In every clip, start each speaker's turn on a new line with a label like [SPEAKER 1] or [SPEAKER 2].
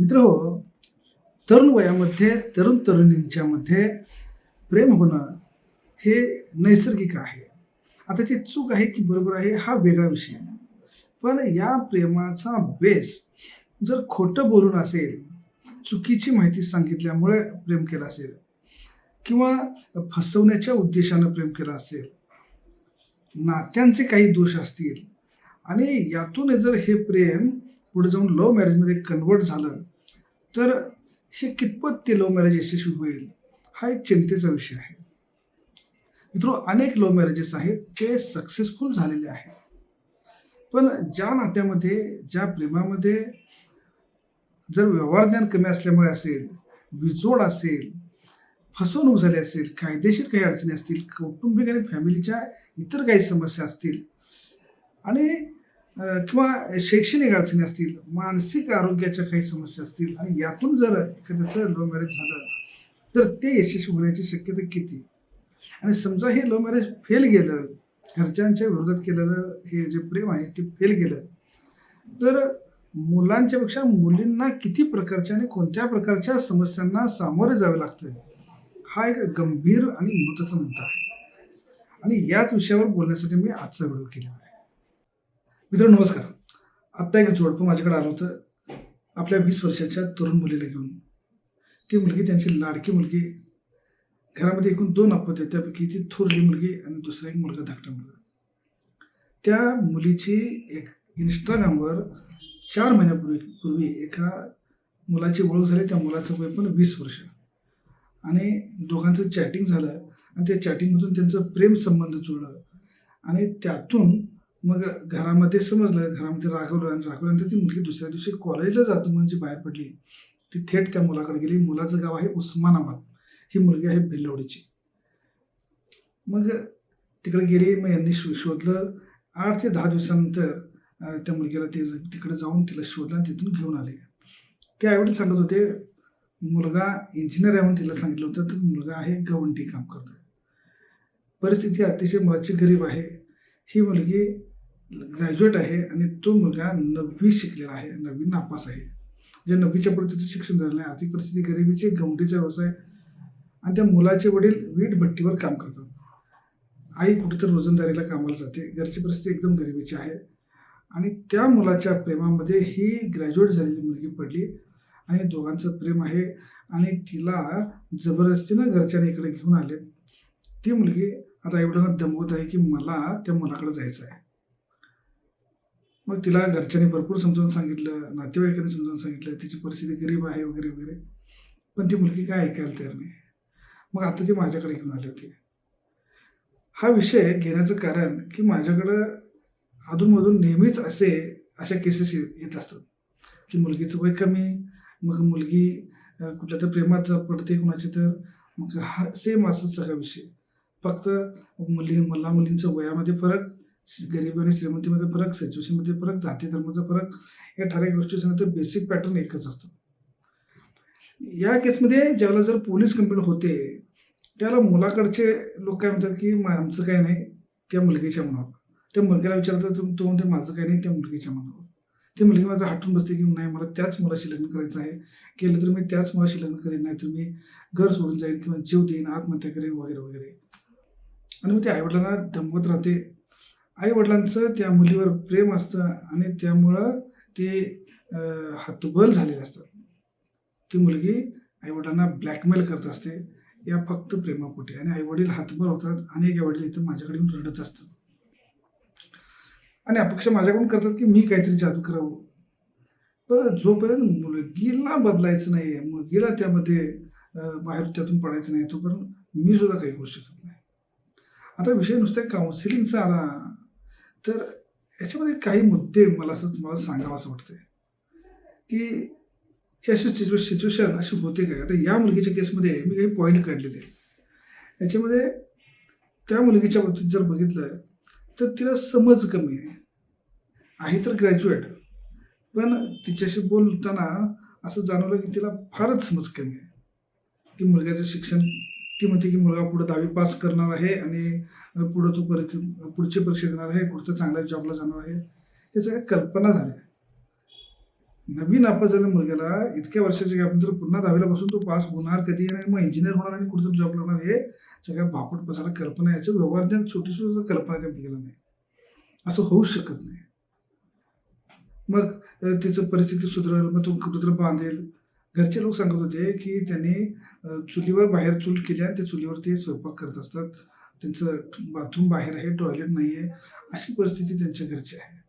[SPEAKER 1] मित्र हो तरुण वयामध्ये तरुण तरुणींच्या मध्ये प्रेम होणं हे नैसर्गिक आहे. आता ती चूक आहे की बरोबर आहे हा वेगळा विषय. आहे पण या प्रेमाचा बेस जर खोटं बोलून असेल चुकीची माहिती सांगितल्यामुळे प्रेम केलं असेल किंवा फसवण्याच्या उद्देशानं प्रेम केलं असेल नात्यांचे काही दोष असतील आणि यातून जर हे प्रेम पुढे जाऊन लव्ह मॅरेजमध्ये कन्वर्ट झालं तर हे कितपत ते लव्ह मॅरेज यशस्वी होईल हा एक चिंतेचा विषय आहे. मित्र अनेक लव्ह मॅरेजेस आहेत जे सक्सेसफुल झालेले आहेत. पण ज्या नात्यामध्ये ज्या प्रेमामध्ये जर व्यवहार ज्ञान कमी असल्यामुळे असेल विजोड असेल फसवणूक झाली असेल कायदेशीर काही अडचणी असतील कौटुंबिक आणि फॅमिलीच्या इतर काही समस्या असतील आणि किंवा शैक्षणिक अडचणी असतील मानसिक आरोग्याच्या काही समस्या असतील आणि यातून जर एखाद्याचं लव्ह मॅरेज झालं तर ते यशस्वी होण्याची शक्यता किती? आणि समजा हे लव्ह मॅरेज फेल गेलं घरच्यांच्या विरोधात केलेलं हे जे प्रेम आहे ते फेल गेलं तर मुलांच्यापेक्षा मुलींना किती प्रकारच्या आणि कोणत्या प्रकारच्या समस्यांना सामोरे जावे लागतं हा एक गंभीर आणि महत्त्वाचा मुद्दा आहे. आणि याच विषयावर बोलण्यासाठी मी आजचा व्हिडिओ केला आहे. मित्र नमस्कार. आत्ता एक जोडपं माझ्याकडे आलं होतं. आपल्या वीस वर्षाच्या तरुण मुलीला घेऊन. ती मुलगी त्यांची लाडकी मुलगी. घरामध्ये एकूण दोन अपत्य आहेत. त्यापैकी ती थोरली मुलगी आणि दुसरा एक मुलगा धाकटा मुलगा. त्या मुलीची एक इंस्टाग्रामवर चार महिन्यापूर्वी पूर्वी एका मुलाची ओळख झाली. त्या मुलाचं वय पण वीस वर्ष. आणि दोघांचं चॅटिंग झालं आणि त्या चॅटिंगमधून त्यांचं प्रेम संबंध जुळलं. आणि त्यातून मग घरामध्ये समजलं घरामध्ये रागवलं आणि रागवल्यानंतर ती मुलगी दुसऱ्या दिवशी कॉलेजला जातो म्हणजे बाहेर पडली ती थेट त्या मुलाकडे गेली. मुलाचं गाव आहे उस्मानाबाद. ही मुलगी आहे भिल्लवडीची मग तिकडे गेली मग यांनी शो शोधलं. आठ ते दहा दिवसानंतर त्या मुलगीला ते तिकडे जाऊन तिला शोधलं आणि तिथून घेऊन आले. ते आईवडील सांगत होते मुलगा इंजिनियर आहे म्हणून तिला सांगितलं होतं तर मुलगा आहे गवंडी काम करतो परिस्थिती अतिशय मुलाची गरीब आहे. ही मुलगी ग्रॅज्युएट आहे आणि तो मुलगा नववी शिकलेला आहे नववी नापास आहे. जे नववीच्या पुढे त्याचं शिक्षण झालेलं आहे. आर्थिक परिस्थिती गरिबीची गवंडीचा व्यवसाय आणि त्या मुलाचे वडील वीट भट्टीवर काम करतात. आई कुठेतरी रोजंदारीला कामाला जाते. घरची परिस्थिती एकदम गरिबीची आहे. आणि त्या मुलाच्या प्रेमामध्ये ही ग्रॅज्युएट झालेली मुलगी पडली आणि दोघांचं प्रेम आहे आणि तिला जबरदस्तीनं घरच्याने इकडे घेऊन आले ती मुलगी आता एवढ्यानं दमवत आहे की मला त्या मुलाकडे जायचं आहे. मग तिला घरच्यांनी भरपूर समजावून सांगितलं नातेवाईकांनी समजावून सांगितलं तिची परिस्थिती गरीब आहे वगैरे वगैरे. पण ती मुलगी काय ऐकायला तयार नाही. मग आता ती माझ्याकडे घेऊन आली होती. हा विषय घेण्याचं कारण की माझ्याकडं अधूनमधून नेहमीच असे अशा केसेस येत असतात. की मुलगीचं वय कमी मग मुलगी कुठल्या तर प्रेमात पडते कुणाची तर मग हा सेम असंच सगळा विषय. फक्त मुली मला मुलींचं वयामध्ये फरक गरीब आणि श्रीमंतीमध्ये फरक सिच्युएशनमध्ये फरक जाती धर्माचा फरक या ठराविक गोष्टी सांगत तर बेसिक पॅटर्न एकच असतो. या केसमध्ये ज्यावेळेला जर पोलीस कंप्लेंट होते त्याला मुलाकडचे लोक काय म्हणतात की "मा- आमचं काय नाही त्या मुलगीच्या मनावर. त्या मुलगीला विचारतात तर तो म्हणते माझं काय नाही त्या मुलगीच्या मनावर. ती मुलगी मात्र हटून बसते की नाही मला त्याच मुलाशी लग्न करायचं आहे. केलं तर मी त्याच मुलाशी लग्न करेन नाही तर मी घर सोडून जाईन किंवा जीव देईन आत्महत्या करेन वगैरे वगैरे. आणि मग ते आईवडिलांना धमवत राहते. आईवडिलांचं त्या मुलीवर प्रेम असतं आणि त्यामुळं ते हतबल झालेले असतात. ती मुलगी आईवडिलांना ब्लॅकमेल करत असते. या फक्त प्रेमापोटी आणि आईवडील हातभर होतात. अनेक आईवडील इथं माझ्याकडे येऊन रडत असतात. आणि अपेक्षा माझ्याकडून करतात की मी काहीतरी जादू करावं. पण जोपर्यंत मुलगीला बदलायचं नाही आहे मुलगीला त्यामध्ये बाहेर त्यातून पडायचं नाही तोपर्यंत मी सुद्धा काही करू शकत नाही. आता विषय नुसत्या काउन्सिलिंगचा आला. तर याच्यामध्ये काही मुद्दे मला असं तुम्हाला सांगावं असं वाटतंय. की हे अशी सिच्यु सिच्युएशन अशी होते काय? आता या मुलगीच्या केसमध्ये मी काही पॉईंट काढलेले याच्यामध्ये त्या मुलगीच्या बाबतीत जर बघितलं तर तिला समज कमी आहे. आहे तर ग्रॅज्युएट पण तिच्याशी बोलताना असं जाणवलं की तिला फारच समज कमी आहे. की मुलग्याचं शिक्षण ती म्हणते की मुलगा पुढे दहावी पास करणार आहे आणि पुढं तो परीक्षा पुढची परीक्षा देणार आहे कुठं चांगल्या जॉबला जाणार आहे. याच्या कल्पना झाल्या नवीन अपास झाल्या मुलग्याला इतक्या वर्षाच्या गॅपनंतर पुन्हा दहावीला बसून तो पास होणार कधी आणि मग इंजिनियर होणार आणि कुठेतरी जॉब लागणार हे सगळ्या भापट पसायला कल्पना आहे. याचं व्यवहार ज्ञान छोटी छोटी कल्पना त्या मुलग्याला नाही. असं होऊ शकत नाही. मग तिचं परिस्थिती सुधारेल मग तो कुठेतरी बांधेल घरचे लोक सांगत होते की त्यांनी चुलीवर बाहेर चूल केल्या त्या चुलीवर ते स्वयंपाक करत असतात. त्यांचं बाथरूम बाहेर आहे टॉयलेट नाही आहे अशी परिस्थिती त्यांच्या घरची आहे.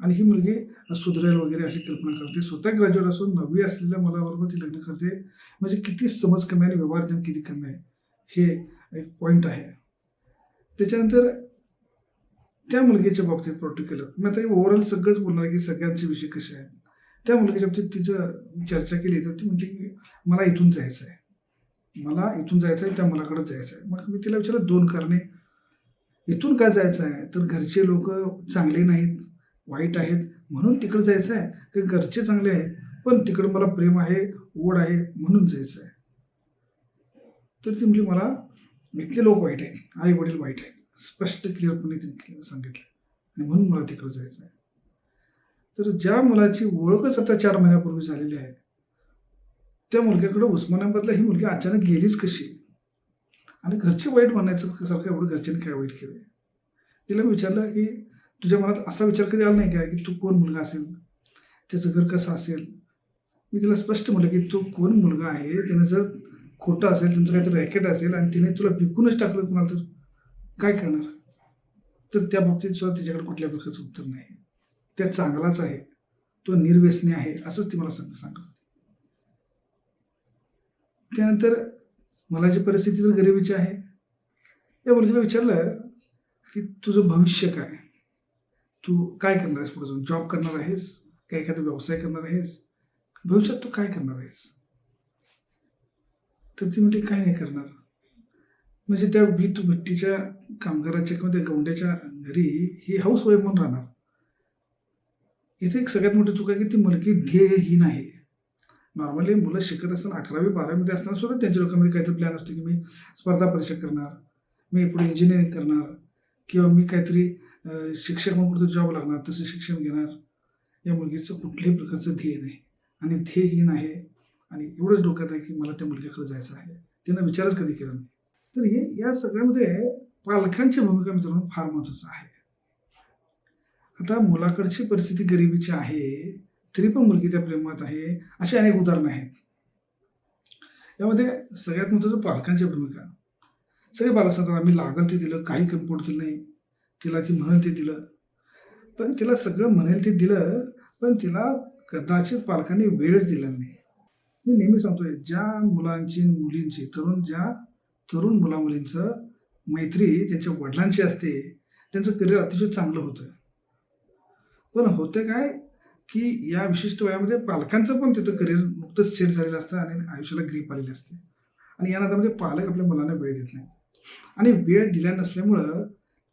[SPEAKER 1] आणि ही मुलगी सुधरेल वगैरे अशी कल्पना करते. स्वतः ग्रॅज्युएट असून नववी असलेल्या मुलाबरोबर ती लग्न करते. म्हणजे किती समज कमी आणि व्यवहार ज्ञान किती कमी आहे हे एक पॉईंट आहे. त्याच्यानंतर त्या मुलगीच्या बाबतीत पर्टिक्युलर मी आता ओव्हरऑल सगळंच बोलणार की सगळ्यांचे विषय कसे आहेत. त्या मुलगीच्या बाबतीत तिचं चर्चा केली तर ती म्हटली की मला इथून जायचं आहे. मला इथून जायचं आहे त्या मुलाकडे जायचं आहे. मग मी तिला विचारलं दोन कारणे. इथून का जायचं आहे? तर घरचे लोक चांगले नाहीत वाईट आहेत. म्हणून तिकडे जायचं आहे. की घरचे चांगले आहेत पण तिकडं मला प्रेम आहे ओढ आहे म्हणून जायचं आहे. तर ती म्हणजे मला इथले लोक वाईट आहेत. आई वडील वाईट आहेत. स्पष्ट क्लिअरपणे तिने सांगितलं. आणि म्हणून मला तिकडे जायचं आहे. तर ज्या मुलाची ओळखच आता चार महिन्यापूर्वी झालेली आहे त्या मुलग्याकडे उस्मानाबादला ही मुलगी अचानक गेलीच कशी? आणि घरचे वाईट म्हणायचं सारखं एवढं घरच्यांनी काय वाईट केलं तिला मी विचारलं की तुझ्या मनात असा विचार कधी आला नाही काय की तू कोण मुलगा असेल? त्याचं घर कसं असेल? मी तिला स्पष्ट म्हटलं की तो कोण मुलगा आहे? त्याने जर खोटं असेल त्यांचं काहीतरी रॅकेट असेल आणि तिने तुला विकूनच टाकलं कुणाला तर काय करणार? तर त्या बाबतीत सुद्धा तिच्याकडे कुठल्या प्रकारचं उत्तर नाही. त्या चांगलाच आहे. तो निर्व्यसनी आहे असंच ती मला सांग सांगत होती. त्यानंतर मला जी परिस्थिती तर गरिबीची आहे या मुलगीला विचारलं की तुझं भविष्य काय? तू काय करणार आहेस पुढे जाऊन? जॉब करणार आहेस? का एखादा व्यवसाय करणार आहेस? भविष्यात तू काय करणार आहेस? तर ती म्हटली काय नाही करणार. म्हणजे त्या भीत भट्टीच्या कामगाराच्या किंवा त्या गोंड्याच्या घरी ही हाऊस वाईफ म्हणून राहणार. इथे एक सगळ्यात मोठी चूक आहे की ती मुलगी ध्येयहीन आहे. नॉर्मली मुलं शिकत असताना अकरावी बारावीमध्ये असताना सुद्धा त्यांच्या डोक्यामध्ये काहीतरी प्लॅन असतो की मी स्पर्धा परीक्षा करणार मी पुढे इंजिनिअरिंग करणार किंवा मी काहीतरी शिक्षक म्हणून कुठं जॉब लागणार तसं शिक्षण घेणार. या मुलगीचं कुठल्याही प्रकारचं ध्येय नाही. आणि ध्येयहीन आहे. आणि एवढंच डोक्यात आहे की मला त्या मुलग्याकडे जायचं आहे. त्यांना विचारच कधी केला नाही. तर हे या सगळ्यामध्ये पालकांची भूमिका मित्रांनो फार महत्वाचं आहे. आता मुलाकडची परिस्थिती गरिबीची आहे तरी पण मुलगी त्या प्रेमात आहे अशी अनेक उदाहरणं आहेत. यामध्ये सगळ्यात महत्त्वाचं पालकांची भूमिका. सगळे पालक सांगतात आम्ही लागल ते दिलं काही कमी पडतील नाही. तिला ती म्हणेल ते दिलं. पण तिला सगळं म्हणेल ते दिलं पण तिला कदाचित पालकांनी वेळच दिला नाही. मी नेहमी सांगतोय ज्या मुलांची मुलींची तरुण ज्या तरुण मुलामुलींचं मैत्री त्यांच्या वडिलांची असते त्यांचं करिअर अतिशय चांगलं होतं. पण होतं काय की या विशिष्ट वयामध्ये पालकांचं पण तिथं करिअर नुकतंच सेट झालेलं असतं आणि आयुष्याला ग्रीप आलेली असते. आणि या नात्यामध्ये पालक आपल्या मुलांना वेळ देत नाहीत. आणि वेळ दिल्या नसल्यामुळं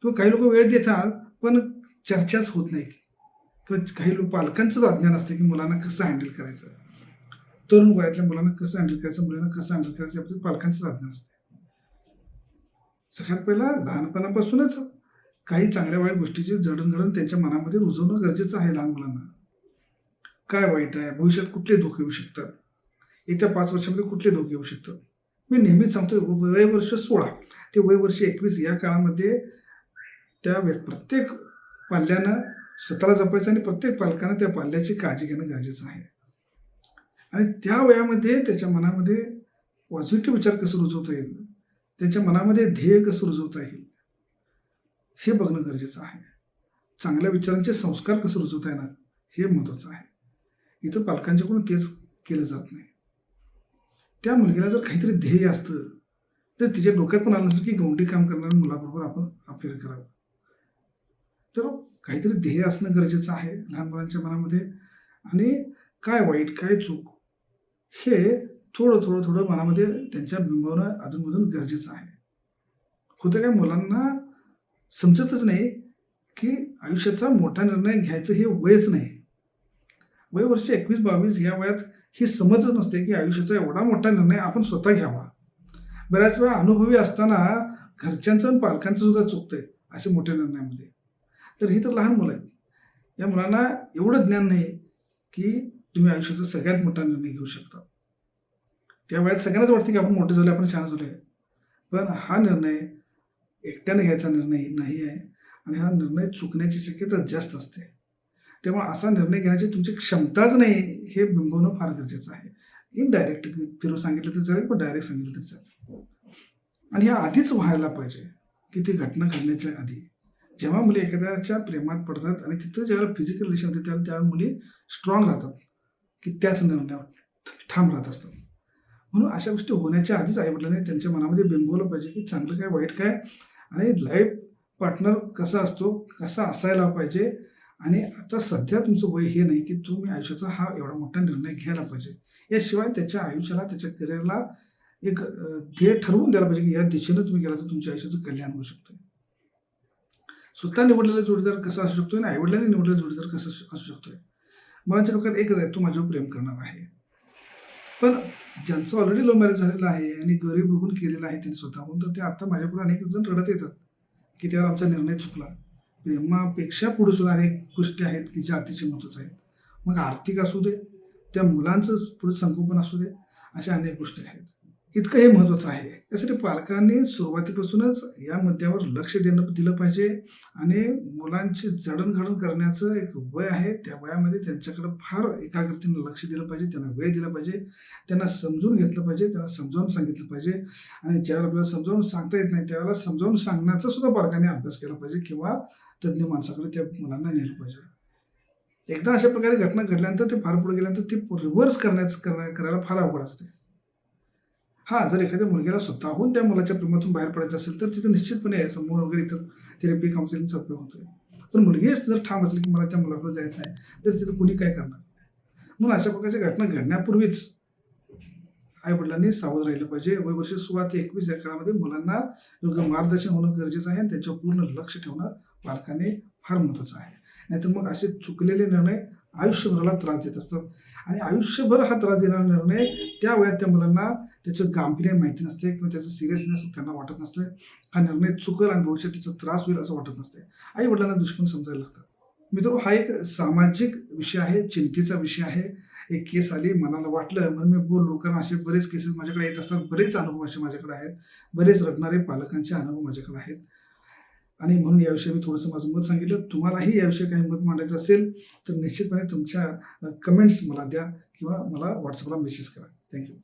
[SPEAKER 1] किंवा काही लोक वेळ देतात पण चर्चाच होत नाही. किंवा काही लोक पालकांचंच अज्ञान असतं की मुलांना कसं हँडल करायचं. तरुण वयातल्या मुलांना कसं हँडल करायचं मुलांना कसं हँडल करायचं याबद्दल पालकांचंच अज्ञान असतं. सगळ्यात पहिला लहानपणापासूनच काही चांगल्या वाईट गोष्टीची जडणघडण त्यांच्या मनामध्ये रुजवणं गरजेचं आहे लहान मुलांना. काय वाईट आहे? भविष्यात कुठले धोके येऊ शकतात? येत्या पाच वर्षामध्ये कुठले धोके येऊ शकतात? मी नेहमीच सांगतो वय वर्ष सोळा ते वय वर्ष एकवीस या काळामध्ये त्या व्य प्रत्येक पाल्यानं स्वतःला जपायचं आणि प्रत्येक पालकानं त्या पाल्याची काळजी घेणं गरजेचं आहे. आणि त्या वयामध्ये त्याच्या मनामध्ये पॉझिटिव्ह विचार कसं रुजवता येईल? त्याच्या मनामध्ये ध्येय कसं रुजवता येईल? हे बघणं गरजेचं आहे. चांगल्या विचारांचे संस्कार कसं रुजवता येणार हे महत्त्वाचं आहे. इथं पालकांच्याकडून तेच केलं जात नाही. त्या मुलगीला जर काहीतरी ध्येय असतं तर तिच्या डोक्यात पण आलं असतं की गोंडी काम करणाऱ्या मुलाबरोबर आपण अफेअर करावं. तर काहीतरी ध्येय असणं गरजेचं आहे लहान मुलांच्या मनामध्ये. आणि काय वाईट काय चूक हे थोडं थोडं थोडं मनामध्ये त्यांच्या बिंबवणं अधूनमधून गरजेचं आहे. होतं काय मुलांना समजतच नाही की आयुष्याचा मोठा निर्णय घ्यायचं हे वयच नाही. वय वर्ष एकवीस बावीस या वयात ही समजच नसते की आयुष्याचा एवढा मोठा निर्णय आपण स्वतः घ्यावा. बऱ्याच वेळा अनुभवी असताना घरच्यांचं आणि पालकांचं सुद्धा चुकतंय असे मोठ्या निर्णयामध्ये. तर ही तर लहान मुलं आहेत. या मुलांना एवढं ज्ञान नाही की तुम्ही आयुष्याचा सगळ्यात मोठा निर्णय घेऊ शकता. त्या वयात सगळ्यांनाच वाटतं की आपण मोठे झाले आपण छान झाले पण हा निर्णय एकट्याने घ्यायचा निर्णय नाही आहे आणि हा निर्णय चुकण्याची शक्यता जास्त असते. त्यामुळे असा निर्णय घेण्याची तुमची क्षमताच नाही हे बिंबवणं फार गरजेचं आहे. इनडायरेक्ट फिरून सांगितलं तरी चालेल पण डायरेक्ट सांगितलं तरी चालेल. आणि हे आधीच व्हायला पाहिजे की ती घटना घडण्याच्या आधी. जेव्हा मुली एखाद्याच्या प्रेमात पडतात आणि तिथं ज्यावेळेला फिजिकल रिलेशन होते त्यावेळेला त्या मुली स्ट्रॉंग राहतात की त्याच निर्णयावर ठाम राहत असतात. म्हणून अशा गोष्टी होण्याच्या आधीच आईवडिलांनी त्यांच्या मनामध्ये बिंबवलं पाहिजे की चांगलं काय वाईट काय आणि लाईफ पार्टनर कसा असतो कसा असायला पाहिजे आणि आता सध्या तुमचं वय हे नाही की तुम्ही आयुष्याचा हा एवढा मोठा निर्णय घ्यायला पाहिजे. याशिवाय त्याच्या आयुष्याला त्याच्या करिअरला एक ध्येय ठरवून द्यायला पाहिजे की या दिशेनं तुम्ही गेला तर तुमच्या आयुष्याचं कल्याण होऊ शकतं. स्वतः निवडलेला जोडीदार कसा असू शकतो आणि आईवडिलांनी निवडलेला जोडीदार कसा असू असू शकतोय? मुलांच्या डोक्यात एकच आहे तो माझ्यावर प्रेम करणार आहे. पण ज्यांचं ऑलरेडी लव्ह मॅरेज झालेलं आहे आणि गरीब बघून केलेलं आहे त्यांनी स्वतःहून तर ते आता माझ्याकडे अनेक जण रडत येतात की त्यावर आमचा निर्णय चुकला. प्रेमापेक्षा पुढे सुद्धा अनेक गोष्टी आहेत की ज्या अतिशय महत्त्वाच्या आहेत. मग आर्थिक असू दे त्या मुलांचं पुढे संगोपन असू दे अशा अनेक गोष्टी आहेत. इतकं हे महत्त्वाचं आहे. त्यासाठी पालकांनी सुरुवातीपासूनच या मुद्द्यावर लक्ष देणं दिलं पाहिजे आणि मुलांची जडणघडण करण्याचं एक वय आहे. त्या वयामध्ये त्यांच्याकडे फार एकाग्रतेनं लक्ष दिलं पाहिजे त्यांना वेळ दिला पाहिजे त्यांना समजून घेतलं पाहिजे त्यांना समजावून सांगितलं पाहिजे आणि ज्यावेळेला आपल्याला समजावून सांगता येत नाही त्यावेळेला समजावून सांगण्याचा सुद्धा पालकांनी अभ्यास केला पाहिजे किंवा तज्ज्ञ माणसाकडे त्या मुलांना नेलं पाहिजे. एकदा अशा प्रकारे घटना घडल्यानंतर ते फार पुढे गेल्यानंतर ते रिव्हर्स करण्याचं करण्या करायला फार अवघड असते. हा जर एखाद्या मुलग्याला स्वतःहून त्या मुलाच्या प्रेमातून बाहेर पडायचं असेल तर तिथं निश्चितपणे समोर वगैरे इतर थेरपी काउन्सिलिंगचा उपयोग होतोय. पण मुलगी जर ठाम असेल की मला त्या मुलाकडे जायचं आहे तर तिथं कुणी काय करणार? म्हणून अशा प्रकारच्या घटना घडण्यापूर्वीच आई वडिलांनी सावध राहिलं पाहिजे. वय वर्ष सोळा ते एकवीस या काळामध्ये मुलांना योग्य मार्गदर्शन होणं गरजेचं आहे आणि त्यांच्यावर पूर्ण लक्ष ठेवणं पालकांनी फार महत्त्वाचं आहे. नाहीतर मग असे चुकलेले निर्णय आयुष्यभराला त्रास देत असतात आणि आयुष्यभर हा त्रास देणारा निर्णय त्या वयात त्या मुलांना त्याचं गांभीर्य माहिती नसते किंवा त्याचं सिरियसनेस त्यांना वाटत नसतोय हा निर्णय चुकल आणि भविष्यात त्याचा त्रास होईल असं वाटत नसते. आई वडिलांना दुश्मन समजायला लागतात मित्र हा एक सामाजिक विषय आहे चिंतेचा विषय आहे. एक केस आली मनाला वाटलं म्हणून मी बोललो कारण असे बरेच केसेस माझ्याकडे येत असतात बरेच अनुभव असे माझ्याकडे आहेत. बरेच रडणारे पालकांचे अनुभव माझ्याकडे आहेत. आणि म्हणून याविषयी मी थोडंसं माझं मत सांगितलं. तुम्हालाही याविषयी काही मत मांडायचं असेल तर निश्चितपणे तुमच्या कमेंट्स मला द्या किंवा मला व्हॉट्सअपला मेसेज करा. थँक्यू